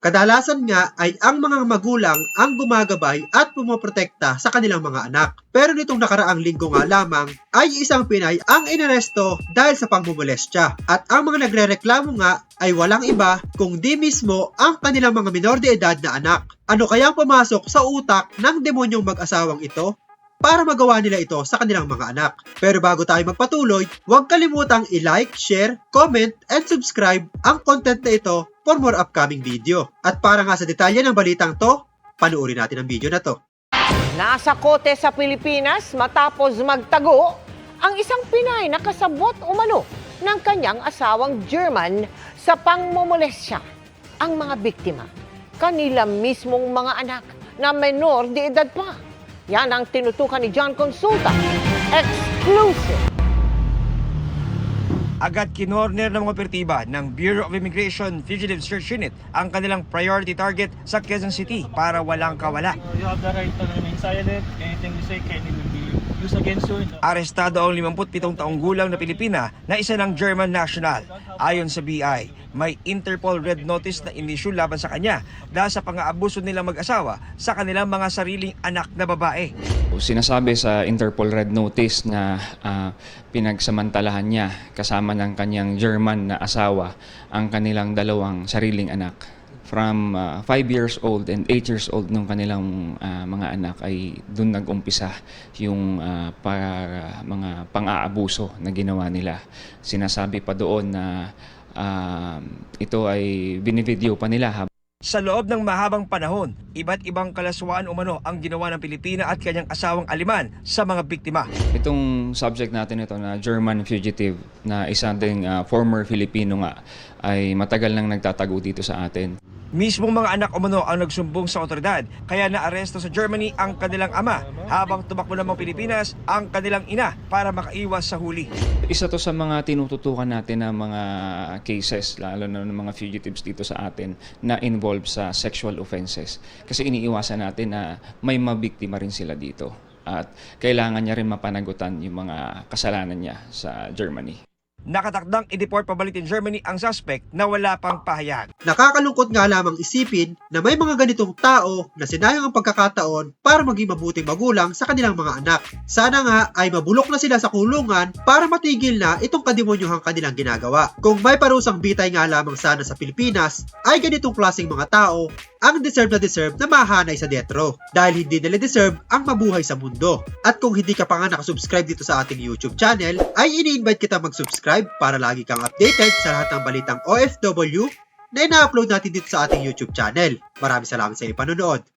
Kadalasan nga ay ang mga magulang ang gumagabay at pumoprotekta sa kanilang mga anak. Pero nitong nakaraang linggo nga lamang ay isang Pinay ang inaresto dahil sa pangmumolestya. At ang mga nagrereklamo nga ay walang iba kung di mismo ang kanilang mga minor de edad na anak. Ano kayang pumasok sa utak ng demonyong mag-asawang ito? para magawa nila ito sa kanilang mga anak. Pero bago tayo magpatuloy, huwag kalimutang i-like, share, comment, and subscribe ang content na ito for more upcoming video. At para nga sa detalye ng balitang to, panuorin natin ang video na to. Nasa kote sa Pilipinas matapos magtago ang isang Pinay na kasabot umano ng kanyang asawang German sa pangmomolestya. Ang mga biktima, kanila mismong mga anak na menor de edad pa. Yan ang tinutukan ni John Consulta. Exclusive. Agad kinorner ng mga operatiba ng Bureau of Immigration Fugitive Search Unit ang kanilang priority target sa Quezon City para walang kawala. You have the right to remain silent. Anything you say can be the- Arestado ang 57 taong gulang na Pilipina na isa ng German national. Ayon sa BI, may Interpol Red Notice na inisyu laban sa kanya dahil sa pang-aabuso nilang mag-asawa sa kanilang mga sariling anak na babae. Sinasabi sa Interpol Red Notice na ah, pinagsamantalahan niya kasama ng kanyang German na asawa ang kanilang dalawang sariling anak. From 5 years old and 8 years old nung kanilang ah, mga anak ay doon nag-umpisa yung ah, para, mga pang-aabuso na ginawa nila. Sinasabi pa doon na ah, ito ay binivideo pa nila Sa loob ng mahabang panahon, iba't ibang kalaswaan umano ang ginawa ng Pilipina at kanyang asawang aliman sa mga biktima. Itong subject natin ito na German fugitive na isa ding ah, former Filipino nga ay matagal nang nagtatago dito sa atin. Mismong mga anak umano ang nagsumbong sa otoridad kaya naaresto sa Germany ang kanilang ama habang tumakbo namang Pilipinas ang kanilang ina para makaiwas sa huli. Isa to sa mga tinututukan natin na mga cases, lalo na ng mga fugitives dito sa atin na involved sa sexual offenses. Kasi iniiwasan natin na may mabiktima rin sila dito. At kailangan niya rin mapanagutan yung mga kasalanan niya sa Germany. Nakatakdang i-deport pabalik in Germany ang suspect na wala pang pahayag. Nakakalungkot nga lamang isipin na may mga ganitong tao na sinayang ang pagkakataon para maging mabuting magulang sa kanilang mga anak. Sana nga ay mabulok na sila sa kulungan para matigil na itong kademonyuhang kanilang ginagawa. Kung may parusang bitay nga lamang sana sa Pilipinas, ay ganitong klaseng mga tao ang deserve na deserve na mahanay sa detro dahil hindi nila deserve ang mabuhay sa mundo. At kung hindi ka pa nga nakasubscribe dito sa ating YouTube channel, ay ini-invite kita mag-subscribe para lagi kang updated sa lahat ng balitang OFW na ina-upload natin dito sa ating YouTube channel. Maraming salamat sa iyong panonood.